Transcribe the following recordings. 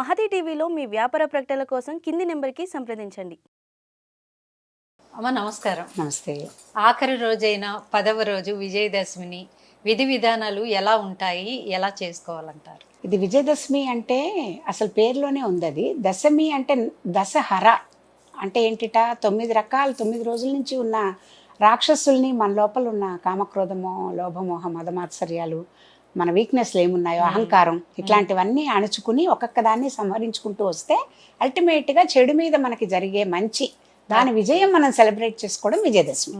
మహతి టీవీలో మీ వ్యాపార ప్రకటనల కోసం కింది నెంబర్కి సంప్రదించండి. అమ్మ నమస్కారం. నమస్తే. ఆఖరి రోజైన పదవ రోజు విజయదశమిని విధి విధానాలు ఎలా ఉంటాయి ఎలా చేసుకోవాలంటారు? ఇది విజయదశమి అంటే అసలు పేరులోనే ఉంది అది దశమి అంటే దశహర అంటే ఏంటిట? తొమ్మిది రకాల తొమ్మిది రోజుల నుంచి ఉన్న రాక్షసుల్ని మన లోపల ఉన్న కామక్రోధమో లోభమోహ మదమాత్సర్యాలు మన వీక్నెస్లు ఏమున్నాయో అహంకారం ఇట్లాంటివన్నీ అణుచుకుని ఒక్కొక్క దాన్ని సంహరించుకుంటూ వస్తే అల్టిమేట్గా చెడు మీద మనకి జరిగే మంచి దాని విజయం మనం సెలబ్రేట్ చేసుకోవడం విజయదశమి.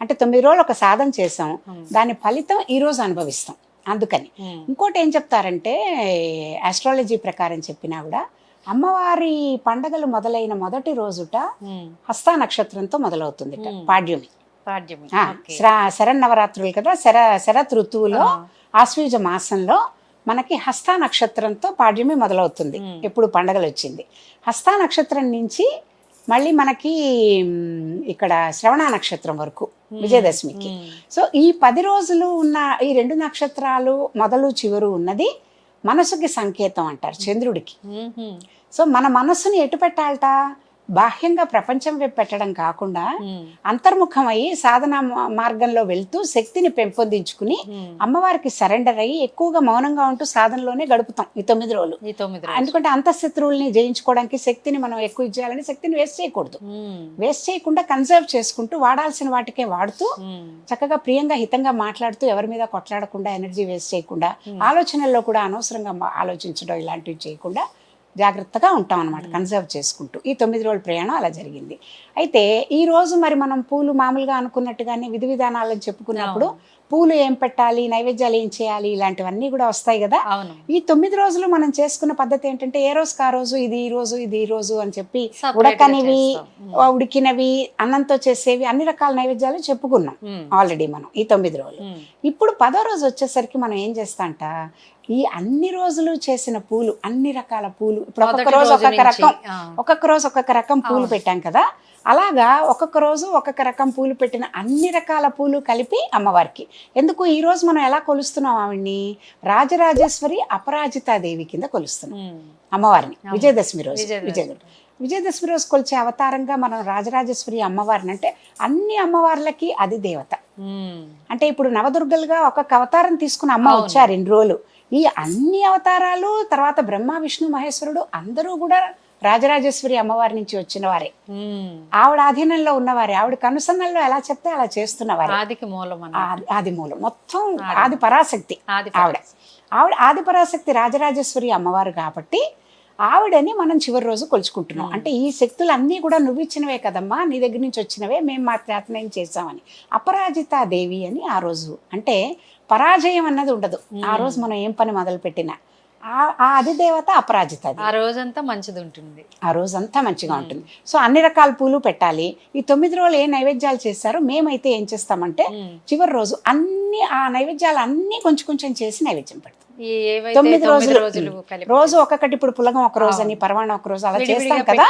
అంటే తొమ్మిది రోజులు ఒక సాధన చేసాం దాని ఫలితం ఈ రోజు అనుభవిస్తాం. అందుకని ఇంకోటి ఏం చెప్తారంటే ఆస్ట్రాలజీ ప్రకారం చెప్పినా కూడా అమ్మవారి పండగలు మొదలైన మొదటి రోజుట హస్త నక్షత్రంతో మొదలవుతుంది పాడ్యమి. శర- శరన్నవరాత్రులు కదా శర శరత్ ఋతువులో ఆశ్వీజ మాసంలో మనకి హస్త నక్షత్రంతో పాడ్యమి మొదలవుతుంది. ఎప్పుడు పండగలు వచ్చింది హస్త నక్షత్రం నుంచి మళ్ళీ మనకి ఇక్కడ శ్రవణ నక్షత్రం వరకు విజయదశమికి. సో ఈ పది రోజులు ఉన్న ఈ రెండు నక్షత్రాలు మొదలు చివరు ఉన్నది మనసుకి సంకేతం అంటారు చంద్రుడికి. సో మన మనస్సుని ఎటు పెట్టాలట? బాహ్యంగా ప్రపంచం వైపు పెట్టడం కాకుండా మ్మ్. అంతర్ముఖమై సాధన మార్గంలో వెళ్తూ శక్తిని పెంపొందించుకుని మ్మ్. అమ్మవారికి సరెండర్ అయ్యి ఎక్కువగా మౌనంగా ఉంటూ సాధనలోనే గడుపుతాం ఈ తొమ్మిది రోజులు. ఎందుకంటే అంతఃశత్రువుల్ని జయించుకోవడానికి శక్తిని మనం ఎక్కువ ఇచ్చేయాలని శక్తిని వేస్ట్ చేయకూడదు మ్మ్. వేస్ట్ చేయకుండా కన్సర్వ్ చేసుకుంటూ వాడాల్సిన వాటికే వాడుతూ. చక్కగా ప్రియంగా హితంగా మాట్లాడుతూ ఎవరి మీద కొట్లాడకుండా ఎనర్జీ వేస్ట్ చేయకుండా ఆలోచనల్లో కూడా అనవసరంగా ఆలోచించడం ఇలాంటివి చేయకుండా జాగ్రత్తగా ఉంటాం అనమాట కన్సర్వ్ చేసుకుంటూ. ఈ తొమ్మిది రోజుల ప్రయాణం అలా జరిగింది. అయితే ఈ రోజు మరి మనం పూలు మామూలుగా అనుకున్నట్టుగానే విధి విధానాలను చెప్పుకున్నప్పుడు పూలు ఏం పెట్టాలి నైవేద్యాలు ఏం చేయాలి ఇలాంటివన్నీ కూడా వస్తాయి కదా అవును ఈ తొమ్మిది రోజులు మనం చేసుకున్న పద్ధతి ఏంటంటే ఏ రోజుకి ఆ రోజు ఇది ఈ రోజు ఇది ఈ రోజు అని చెప్పి ఉడకనివి ఉడికినవి అన్నంతో చేసేవి అన్ని రకాల నైవేద్యాలు చెప్పుకున్నాం మ్మ్. ఆల్రెడీ మనం ఈ తొమ్మిది రోజులు మ్మ్. ఇప్పుడు పదో రోజు వచ్చేసరికి మనం ఏం చేస్తాంట ఈ అన్ని రోజులు చేసిన పూలు అన్ని రకాల పూలు ఇప్పుడు ఒక్కొక్క రోజు ఒక్కొక్క రకం. ఒక్కొక్క రోజు ఒక్కొక్క రకం పూలు పెట్టాం కదా అలాగా ఒక్కొక్క రోజు ఒక్కొక్క రకం పూలు పెట్టిన అన్ని రకాల పూలు కలిపి అమ్మవారికి. ఎందుకు ఈ రోజు మనం ఎలా కొలుస్తున్నాం ఆవిడ్ని? రాజరాజేశ్వరి అపరాజితాదేవి కింద కొలుస్తున్నాం మ్మ్. అమ్మవారిని. విజయదశమి రోజు. విజయదశమి. విజయదశమి రోజు కొలిచే అవతారంగా మనం రాజరాజేశ్వరి అమ్మవారిని అంటే అన్ని అమ్మవార్లకి అది దేవత. అంటే ఇప్పుడు నవదుర్గలుగా ఒక్కొక్క అవతారం తీసుకుని అమ్మ వచ్చారు ఇన్ని రోజులు. ఈ అన్ని అవతారాలు తర్వాత బ్రహ్మ విష్ణు మహేశ్వరుడు అందరూ కూడా రాజరాజేశ్వరి అమ్మవారి నుంచి వచ్చిన వారే. ఆవిడ ఆధీనంలో ఉన్నవారే ఆవిడ కనుసన్నల్లో ఎలా చెప్తే అలా చేస్తున్నవారే ఆదికి మూలం ఆది- మూలం. మొత్తం ఆది. పరాశక్తి ఆవిడ. ఆవిడ ఆది పరాశక్తి రాజరాజేశ్వరి అమ్మవారు కాబట్టి ఆవిడని మనం చివరి రోజు కొలుచుకుంటున్నాం. అంటే ఈ శక్తులు అన్నీ కూడా నువ్వు ఇచ్చినవే కదమ్మా నీ దగ్గర నుంచి వచ్చినవే మేము మా ప్రయత్నం చేసామని అపరాజితా దేవి అని ఆ రోజు. అంటే పరాజయం అన్నది ఉండదు. ఆ రోజు మనం ఏం పని మొదలు పెట్టినా ఆ ఆ అధిదేవత అపరాజిత ఆ రోజంతా మంచిది ఉంటుంది ఆ రోజంతా మంచిగా ఉంటుంది. సో అన్ని రకాల పూలు పెట్టాలి. ఈ తొమ్మిది రోజులు ఏ నైవేద్యాలు చేస్తారో మేమైతే ఏం చేస్తామంటే. చివరి రోజు అన్ని ఆ నైవేద్యాలు అన్నీ కొంచెం కొంచెం చేసి నైవేద్యం పెడతాం. తొమ్మిది రోజులు. రోజు ఒక్కొక్కటి ఇప్పుడు పులగం ఒక రోజు అని పరమాణం ఒక రోజు అలా చేస్తాం కదా.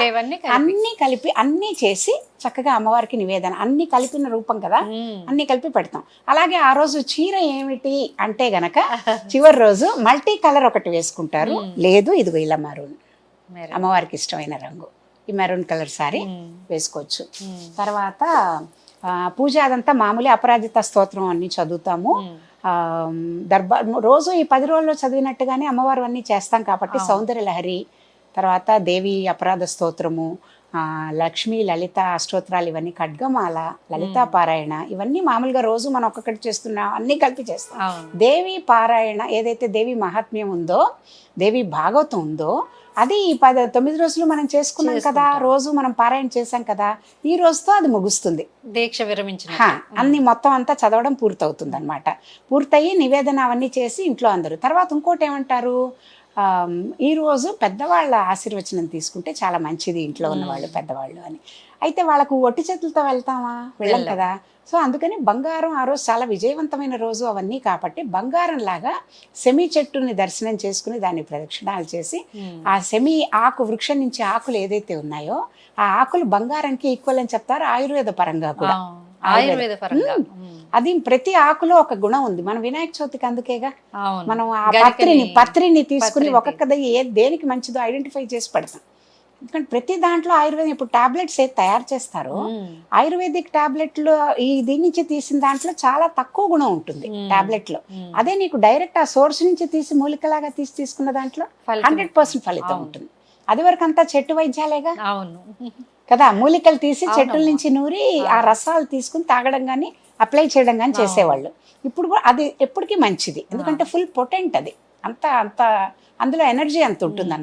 అన్ని కలిపి అన్ని చేసి చక్కగా అమ్మవారికి నివేదన. అన్ని కలిపిన రూపం కదా. అన్ని కలిపి పెడతాం. అలాగే ఆ రోజు చీర ఏమిటి అంటే గనక చివరి రోజు మల్టీ కలర్ ఒకటి వేసుకుంటారు. లేదు ఇదిగో ఇలా మరూన్. మరి. అమ్మవారికి ఇష్టమైన రంగు. ఈ మెరూన్ కలర్ సారీ. వేసుకోవచ్చు. తర్వాత పూజ అదంతా మామూలు అపరాజిత స్తోత్రం అన్ని చదువుతాము. దర్బార్ రోజు ఈ పది రోజుల్లో చదివినట్టుగానే అమ్మవారు అన్నీ చేస్తాం కాబట్టి సౌందర్య లహరి తర్వాత దేవి అపరాధ స్తోత్రము ఆ, లక్ష్మి లలిత అష్టోత్తరాలు ఇవన్నీ ఖడ్గమాల లలితా పారాయణ ఇవన్నీ మామూలుగా రోజు మనం ఒక్కొక్కటి చేస్తున్నాం అన్నీ కలిపి చేస్తాం. దేవి పారాయణ ఏదైతే దేవి మహాత్మ్యం ఉందో దేవి భాగవతం ఉందో అది ఈ పద తొమ్మిది రోజులు మనం చేసుకున్నాం కదా రోజు మనం పారాయణ చేశాం కదా ఈ రోజుతో అది ముగుస్తుంది. దీక్ష విరమించిన అన్ని మొత్తం అంతా చదవడం పూర్తవుతుంది అనమాట పూర్తయి నివేదన అవన్నీ చేసి ఇంట్లో అందరూ. తర్వాత ఇంకోటి ఏమంటారు? ఆమ్, ఈ రోజు పెద్దవాళ్ళ ఆశీర్వచనం తీసుకుంటే చాలా మంచిది ఇంట్లో ఉన్న వాళ్ళు పెద్దవాళ్ళు అని. అయితే వాళ్ళకు ఒట్టి చేతులతో వెళ్తామా? వెళ్ళం కదా. సో అందుకని బంగారం ఆ రోజు చాలా విజయవంతమైన రోజు అవన్నీ కాబట్టి బంగారం లాగా సెమి చెట్టుని దర్శనం చేసుకుని దాన్ని ప్రదక్షిణాలు చేసి ఆ సెమి ఆకు వృక్షం నుంచి ఆకులు ఏదైతే ఉన్నాయో ఆ ఆకులు బంగారానికి ఈక్వల్ అని చెప్తారు ఆయుర్వేద పరంగా కూడా. ఆయుర్వేద పరంగా. అది ప్రతి ఆకులో ఒక గుణం ఉంది. మన వినాయక చవితికి అందుకేగా? మనం ఆ పత్రిని పత్రిని తీసుకుని ఒక్కొక్క ఏ దేనికి మంచిదో ఐడెంటిఫై చేసి పెడతాం. ఎందుకంటే ప్రతి దాంట్లో ఆయుర్వేదం ఇప్పుడు టాబ్లెట్స్ ఏది తయారు చేస్తారో. ఆయుర్వేదిక్ టాబ్లెట్లు ఈ దీని నుంచి తీసిన దాంట్లో చాలా తక్కువ గుణం ఉంటుంది మ్మ్. టాబ్లెట్లో మ్మ్. అదే నీకు డైరెక్ట్ ఆ సోర్స్ నుంచి తీసి మూలికలాగా తీసి తీసుకున్న దాంట్లో హండ్రెడ్ పర్సెంట్ ఫలితం. ఉంటుంది. అది వరకు అంతా చెట్టు వైద్యాలేగా? అవును. కదా? మూలికలు తీసి చెట్టుల అవునమ్మా. నుంచి నూరి ఆ. రసాలు తీసుకుని తాగడం కానీ అప్లై చేయడం కానీ చేసేవాళ్ళు. ఇప్పుడు కూడా అది ఎప్పటికీ మంచిది. ఎందుకంటే ఫుల్ పొటెంట్ అది. అంత అంత అందులో ఎనర్జీ అంత ఉంటుంది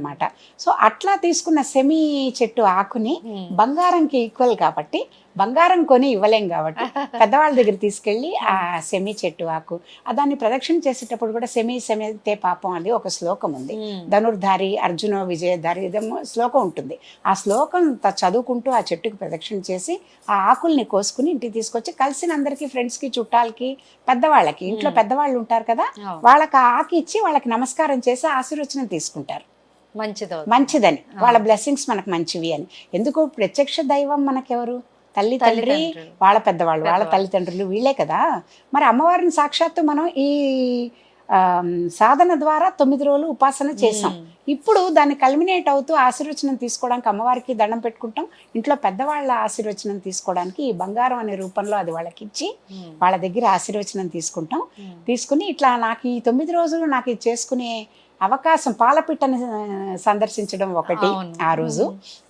సో అట్లా తీసుకున్న సెమీ చెట్టు ఆకుని. బంగారంకి ఈక్వల్ కాబట్టి బంగారం కొని ఇవ్వలేం కాబట్టి పెద్దవాళ్ళ దగ్గర తీసుకెళ్ళి ఆ సెమీ చెట్టు ఆకు. ఆ దాన్ని ప్రదక్షిణ చేసేటప్పుడు కూడా సెమీ సెమితే పాపం అది ఒక శ్లోకం ఉంది. ధనుర్ధారి అర్జున విజయధారి ఇదేమో శ్లోకం ఉంటుంది. ఆ శ్లోకం చదువుకుంటూ ఆ చెట్టుకు ప్రదక్షిణ చేసి ఆ ఆకుల్ని కోసుకుని ఇంటికి తీసుకొచ్చి కలిసిన అందరికి ఫ్రెండ్స్కి చుట్టాలకి పెద్దవాళ్ళకి ఇంట్లో పెద్దవాళ్ళు ఉంటారు కదా. వాళ్ళకి ఆ ఆకు ఇచ్చి వాళ్ళకి నమస్కారం చేసి ఆశీర్వచనం తీసుకుంటారు. మంచిదని. వాళ్ళ బ్లెస్సింగ్స్ మనకు మంచివి అని. ఎందుకు? ప్రత్యక్ష దైవం మనకెవరు? తల్లి తండ్రి. వాళ్ళ పెద్దవాళ్ళు వాళ్ళ. తల్లిదండ్రులు వీళ్ళే కదా మరి అమ్మవారిని సాక్షాత్తు మనం ఈ సాధన ద్వారా తొమ్మిది రోజులు ఉపాసన చేసాం. ఇప్పుడు దాన్ని కల్మినేట్ అవుతూ ఆశీర్వచనం తీసుకోవడానికి అమ్మవారికి దండం పెట్టుకుంటాం ఇంట్లో పెద్దవాళ్ళ ఆశీర్వచనం తీసుకోవడానికి ఈ బంగారం అనే రూపంలో అది వాళ్ళకి ఇచ్చి. వాళ్ళ దగ్గర ఆశీర్వచనం తీసుకుంటాం. తీసుకుని ఇట్లా నాకు ఈ తొమ్మిది రోజులు నాకు ఇది చేసుకునే అవకాశం పాలపిట్టని సందర్శించడం ఒకటి. ఆ రోజు.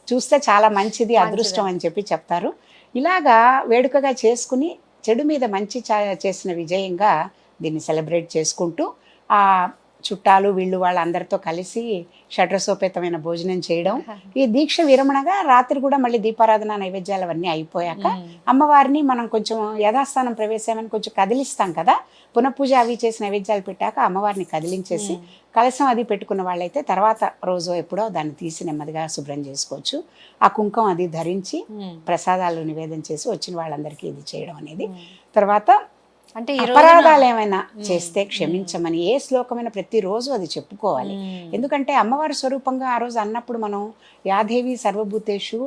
చూస్తే చాలా మంచిది అదృష్టం అని చెప్పి చెప్తారు. ఇలాగా వేడుకగా చేసుకుని చెడు మీద మంచి చేసిన విజయంగా దీన్ని సెలబ్రేట్ చేసుకుంటూ ఆ చుట్టాలు వీళ్ళు వాళ్ళందరితో కలిసి షడ్రసోపేతమైన భోజనం చేయడం ఈ దీక్ష విరమణగా రాత్రి కూడా మళ్ళీ దీపారాధన నైవేద్యాలు అవన్నీ అయిపోయాక మ్మ్. అమ్మవారిని మనం కొంచెం యథాస్థానం ప్రవేశమని కొంచెం కదిలిస్తాం కదా పునఃపూజ అవి చేసి నైవేద్యాలు పెట్టాక అమ్మవారిని కదిలించేసి కలసం అది పెట్టుకున్న వాళ్ళైతే తర్వాత రోజు ఎప్పుడో దాన్ని తీసి నెమ్మదిగా శుభ్రం చేసుకోవచ్చు ఆ కుంకం అది ధరించి. ప్రసాదాలు నివేదన చేసి వచ్చిన వాళ్ళందరికీ ఇది చేయడం అనేది. తర్వాత అంటే అపరాధాలు ఏమైనా చేస్తే క్షమించమని ఏ శ్లోకమైన ప్రతిరోజు అది చెప్పుకోవాలి. ఎందుకంటే అమ్మవారి స్వరూపంగా ఆ రోజు అన్నప్పుడు మనం యాదేవి సర్వభూతేషు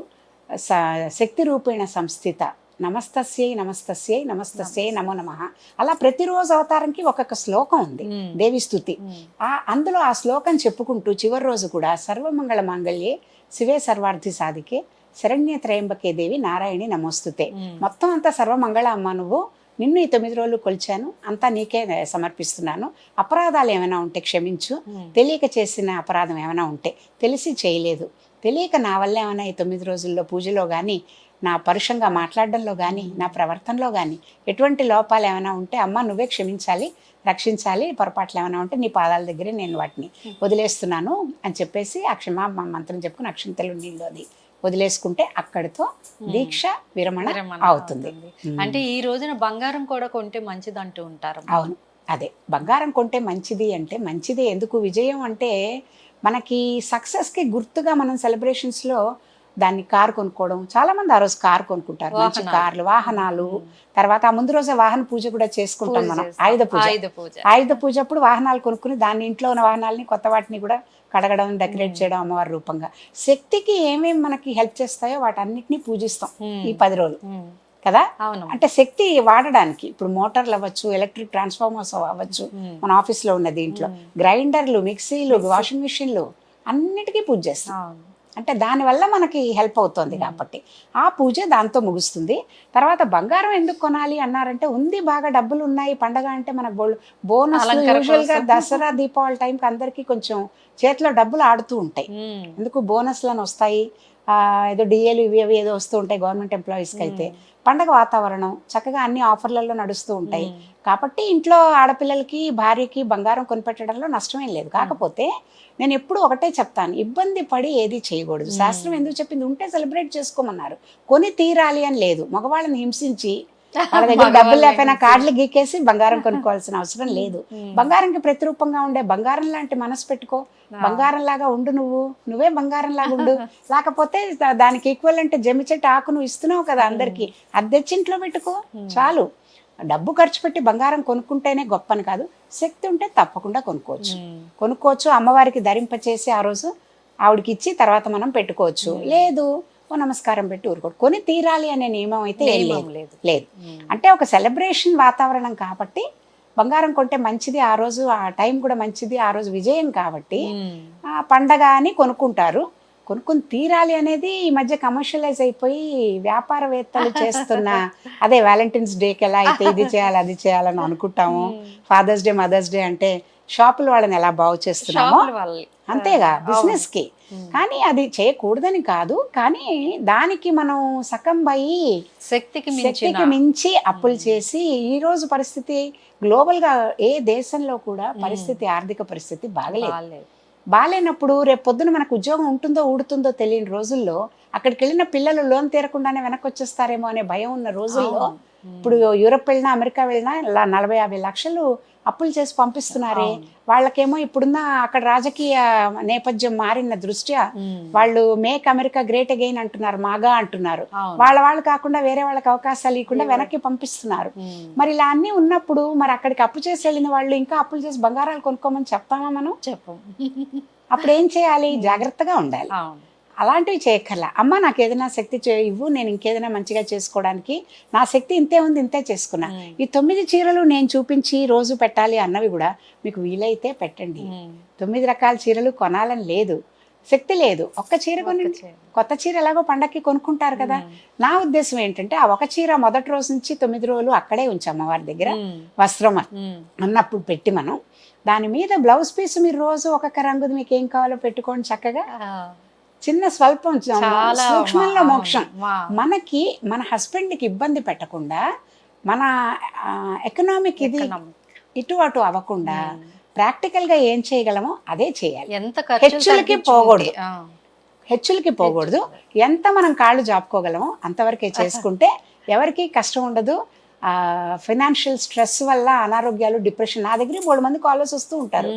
శక్తి రూపేణ సంస్థిత నమస్తస్యై నమస్తస్యై నమస్తస్యై నమో నమ అలా ప్రతిరోజు అవతారంకి ఒక్కొక్క శ్లోకం ఉంది. దేవి మ్మ్. ఆ అందులో ఆ శ్లోకం చెప్పుకుంటూ చివరి రోజు కూడా సర్వమంగళ మాంగళ్యే శివే సర్వార్థి సాధికే శరణ్య త్రయంబకే దేవి నారాయణి నమోస్తుతే. మొత్తం అంతా సర్వమంగళ అమ్మ నువ్వు నిన్ను ఈ తొమ్మిది రోజులు కొలిచాను అంతా నీకే సమర్పిస్తున్నాను. అపరాధాలు ఏమైనా ఉంటే క్షమించు. తెలియక చేసిన అపరాధం ఏమైనా ఉంటే తెలిసి చేయలేదు. తెలియక నా వల్ల ఏమైనా ఈ తొమ్మిది రోజుల్లో పూజలో కానీ నా పరుషంగా మాట్లాడడంలో కానీ నా ప్రవర్తనలో కానీ ఎటువంటి లోపాలు ఏమైనా ఉంటే అమ్మ నువ్వే క్షమించాలి రక్షించాలి పొరపాట్లు ఏమైనా ఉంటే నీ పాదాల దగ్గరే నేను వాటిని వదిలేస్తున్నాను అని చెప్పేసి ఆ క్షమా మంత్రం చెప్పుకుని అక్షింతలు నీళ్ళు అది వదిలేసుకుంటే అక్కడితో దీక్ష విరమణ అవుతుంది. అంటే ఈ రోజున బంగారం కూడా కొంటే మంచిది అంటూ ఉంటారు. అవును అదే. బంగారం కొంటే మంచిది అంటే మంచిదే. ఎందుకు? విజయం అంటే మనకి సక్సెస్కి గుర్తుగా మనం సెలబ్రేషన్స్లో దాన్ని కారు కొనుక్కోవడం. చాలా మంది ఆ రోజు కారు కొనుక్కుంటారు. మంచి. కార్లు వాహనాలు. తర్వాత ఆ ముందు రోజే వాహన పూజ కూడా చేసుకుంటాం మనం. చేస్తాం. ఆయుధ పూజ. ఆయుధ పూజ. ఆయుధ పూజ అప్పుడు వాహనాలు కొనుక్కుని దాని ఇంట్లో ఉన్న వాహనాలని కొత్త వాటిని కూడా కడగడం డెకరేట్ చేయడం అమ్మవారి రూపంగా. శక్తికి ఏమేమి మనకి హెల్ప్ చేస్తాయో వాటన్నిటిని పూజిస్తాం. ఈ పది రోజులు. కదా? అవును. అంటే శక్తి వాడడానికి ఇప్పుడు మోటార్లు అవ్వచ్చు ఎలక్ట్రిక్ ట్రాన్స్ఫార్మర్స్ అవ్వచ్చు. మన ఆఫీస్లో ఉన్న దీంట్లో. గ్రైండర్లు మిక్సీలు వాషింగ్ మిషన్లు అన్నిటికీ పూజ చేస్తాం. అంటే దానివల్ల మనకి హెల్ప్ అవుతుంది కాబట్టి. ఆ పూజ దాంతో ముగుస్తుంది. తర్వాత బంగారం ఎందుకు కొనాలి అన్నారంటే ఉంది బాగా డబ్బులు ఉన్నాయి పండగ అంటే మన బోనస్ యూజువల్గా. దసరా దీపావళి టైంకి అందరికీ కొంచెం చేతిలో డబ్బులు ఆడుతూ ఉంటాయి. ఎందుకు? బోనస్లను వస్తాయి. ఏదో డిఏలు ఇవి అవి ఏదో వస్తూ ఉంటాయి గవర్నమెంట్ ఎంప్లాయీస్కి అయితే పండగ వాతావరణం చక్కగా అన్ని ఆఫర్లలో నడుస్తూ ఉంటాయి. కాబట్టి ఇంట్లో ఆడపిల్లలకి భార్యకి బంగారం కొనిపెట్టడంలో నష్టమేం లేదు. కాకపోతే నేను ఎప్పుడు ఒకటే చెప్తాను. ఇబ్బంది పడి ఏది చేయకూడదు. శాస్త్రం ఎందుకు చెప్పింది? ఉంటే సెలబ్రేట్ చేసుకోమన్నారు. కొని తీరాలి అని లేదు. మగవాళ్ళని హింసించి వాళ్ళ దగ్గర డబ్బులు లేకపోయినా కార్డులు గీకేసి బంగారం కొనుక్కోవాల్సిన అవసరం లేదు. బంగారంకి ప్రతిరూపంగా ఉండే బంగారం లాంటి మనసు పెట్టుకో. బంగారం లాగా ఉండు నువ్వు. నువ్వే బంగారం లాగా ఉండు. లేకపోతే దానికి ఈక్వల్ అంటే జమి చెట్టు ఆకు నువ్వు ఇస్తున్నావు కదా అందరికి. అది తెచ్చి ఇంట్లో పెట్టుకో. చాలు. డబ్బు ఖర్చు పెట్టి బంగారం కొనుక్కుంటేనే గొప్పని కాదు. శక్తి ఉంటే తప్పకుండా కొనుక్కోవచ్చు. కొనుక్కోవచ్చు. అమ్మవారికి ధరింపచేసి ఆ రోజు ఆవిడకి ఇచ్చి తర్వాత మనం పెట్టుకోవచ్చు. లేదు. ఓ నమస్కారం పెట్టి ఊరుకోడు. కొని తీరాలి అనే నియమం అయితే లేదు. లేదు. అంటే ఒక సెలబ్రేషన్ వాతావరణం కాబట్టి బంగారం కొంటే మంచిది ఆ రోజు ఆ టైం కూడా మంచిది ఆ రోజు విజయం కాబట్టి. ఆ పండగ అని కొనుక్కుంటారు. కొనుక్కుని తీరాలి అనేది ఈ మధ్య కమర్షియలైజ్ అయిపోయి వ్యాపారవేత్తలు చేస్తున్న అదే వ్యాలంటైన్స్ డేకి ఎలా అయితే ఇది చేయాలి అది చేయాలని అనుకుంటాము. ఫాదర్స్ డే మదర్స్ డే అంటే షాపులు వాళ్ళని ఎలా బాగు చేస్తున్నామో. అంతేగా. బిజినెస్కి. కానీ అది చేయకూడదని కాదు కానీ దానికి మనం సకంబయి శక్తికి శక్తికి మించి అప్పులు చేసి ఈ రోజు పరిస్థితి గ్లోబల్గా ఏ దేశంలో కూడా పరిస్థితి ఆర్థిక పరిస్థితి బాగలేదు. బాగాలేనప్పుడు రేపు పొద్దున మనకు ఉద్యోగం ఉంటుందో ఊడుతుందో తెలియని రోజుల్లో అక్కడికి వెళ్ళిన పిల్లలు లోన్ తీరకుండానే వెనక్కి వచ్చేస్తారేమో అనే భయం ఉన్న రోజుల్లో. ఇప్పుడు యూరప్ వెళ్ళినా అమెరికా వెళ్ళినా ఇలా నలభై యాభై లక్షలు అప్పులు చేసి పంపిస్తున్నారే. వాళ్ళకేమో ఇప్పుడున్న అక్కడ రాజకీయ నేపథ్యం మారిన దృష్ట్యా. వాళ్ళు మేక్ అమెరికా గ్రేట్ అగైన్ అంటున్నారు మాగా అంటున్నారు. వాళ్ళ వాళ్ళు కాకుండా వేరే వాళ్ళకి అవకాశాలు ఇవ్వకుండా వెనక్కి పంపిస్తున్నారు. మరి ఇలా అన్నీ ఉన్నప్పుడు మరి అక్కడికి అప్పు చేసి వెళ్ళిన వాళ్ళు ఇంకా అప్పులు చేసి బంగారాలు కొనుక్కోమని చెప్తామా మనం? చెప్పు. అప్పుడు ఏం చేయాలి? జాగ్రత్తగా ఉండాలి. అలాంటివి చేయక్కర్లా అమ్మ నాకు ఏదైనా శక్తి చే- ఇవ్వు నేను ఇంకేదైనా మంచిగా చేసుకోవడానికి నా శక్తి ఇంతే ఉంది ఇంతే చేసుకున్నా. ఈ తొమ్మిది చీరలు నేను చూపించి రోజు పెట్టాలి అన్నవి కూడా మీకు వీలైతే పెట్టండి. తొమ్మిది రకాల చీరలు కొనాలని లేదు శక్తి లేదు ఒక్క చీర కొని. కొత్త చీర ఎలాగో పండక్కి కొనుక్కుంటారు కదా. నా ఉద్దేశం ఏంటంటే ఆ ఒక చీర మొదటి రోజు నుంచి తొమ్మిది రోజులు అక్కడే ఉంచి అమ్మవారి దగ్గర. వస్త్రం. అన్నప్పుడు పెట్టి మనం దాని మీద బ్లౌజ్ పీస్ మీరు రోజు ఒక్కొక్క రంగుది మీకు ఏం కావాలో పెట్టుకోండి చక్కగా చిన్న స్వల్పం సూక్ష్మంలో మోక్షం మనకి మన హస్బెండ్కి ఇబ్బంది పెట్టకుండా మన ఎకనామిక్ ఇది. ఇటు అటు అవ్వకుండా ఉమ్. ప్రాక్టికల్గా ఏం చేయగలమో అదే చేయాలి ఎంత హెచ్చులకి పోకూడదు. హెచ్చులకి పోకూడదు ఎంత మనం కాళ్ళు జాపుకోగలమో అంతవరకే చేసుకుంటే ఎవరికి కష్టం ఉండదు ఫైనాన్షియల్ స్ట్రెస్ వల్ల అనారోగ్యాలు డిప్రెషన్ నా దగ్గర మూడు మంది కాలర్స్ వస్తూ ఉంటారు.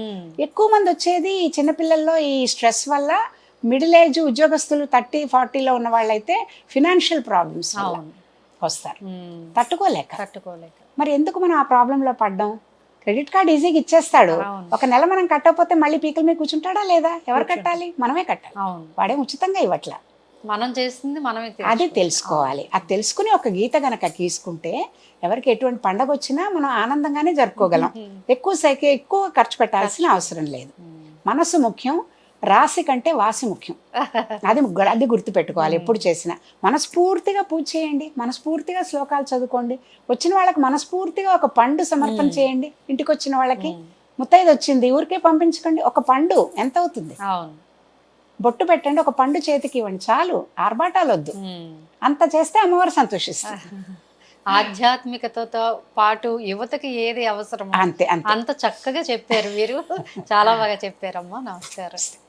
ఎక్కువ మంది వచ్చేది ఈ చిన్నపిల్లల్లో ఈ స్ట్రెస్ వల్ల మిడిల్ ఏజ్ ఉద్యోగస్తులు థర్టీ ఫార్టీలో ఉన్న వాళ్ళైతే ఫినాన్షియల్ ప్రాబ్లమ్స్ వస్తారు. తట్టుకోలేక. తట్టుకోలేక. మరి ఎందుకు మనం ఆ ప్రాబ్లంలో పడ్డాం? క్రెడిట్ కార్డ్ ఈజీగా ఇచ్చేస్తాడు. ఒక నెల మనం కట్టకపోతే మళ్ళీ పీకల మీద కూర్చుంటాడా లేదా? ఎవరు కట్టాలి? మనమే కట్టాలి. వాడేం ఉచితంగా ఇవ్వట్లా. మనం చేస్తుంది మనమే అది తెలుసుకోవాలి. అది తెలుసుకుని ఒక గీత గనక గీసుకుంటే ఎవరికి ఎటువంటి పండగ వచ్చినా మనం ఆనందంగానే జరుపుకోగలం. ఎక్కువ సైకి ఎక్కువ ఖర్చు పెట్టాల్సిన అవసరం లేదు. మనసు ముఖ్యం. రాశి కంటే వాసి ముఖ్యం. అది అది గుర్తుపెట్టుకోవాలి ఎప్పుడు చేసినా. మనస్ఫూర్తిగా పూజ చేయండి మనస్ఫూర్తిగా శ్లోకాలు చదువుకోండి వచ్చిన వాళ్ళకి మనస్ఫూర్తిగా ఒక పండు సమర్పణ చేయండి ఇంటికి వచ్చిన వాళ్ళకి ముత్తైదు వచ్చింది ఊరికే పంపించకండి ఒక పండు ఎంత అవుతుంది బొట్టు పెట్టండి ఒక పండు చేతికి ఇవ్వండి చాలు ఆర్భాటాలు వద్దు. అంత చేస్తే అమ్మవారు సంతోషిస్తుంది. ఆధ్యాత్మికతతో పాటు యువతకి ఏది అవసరం అంతే అంతే. అంత చక్కగా చెప్పారు మీరు. చాలా బాగా చెప్పారమ్మా నమస్కారం.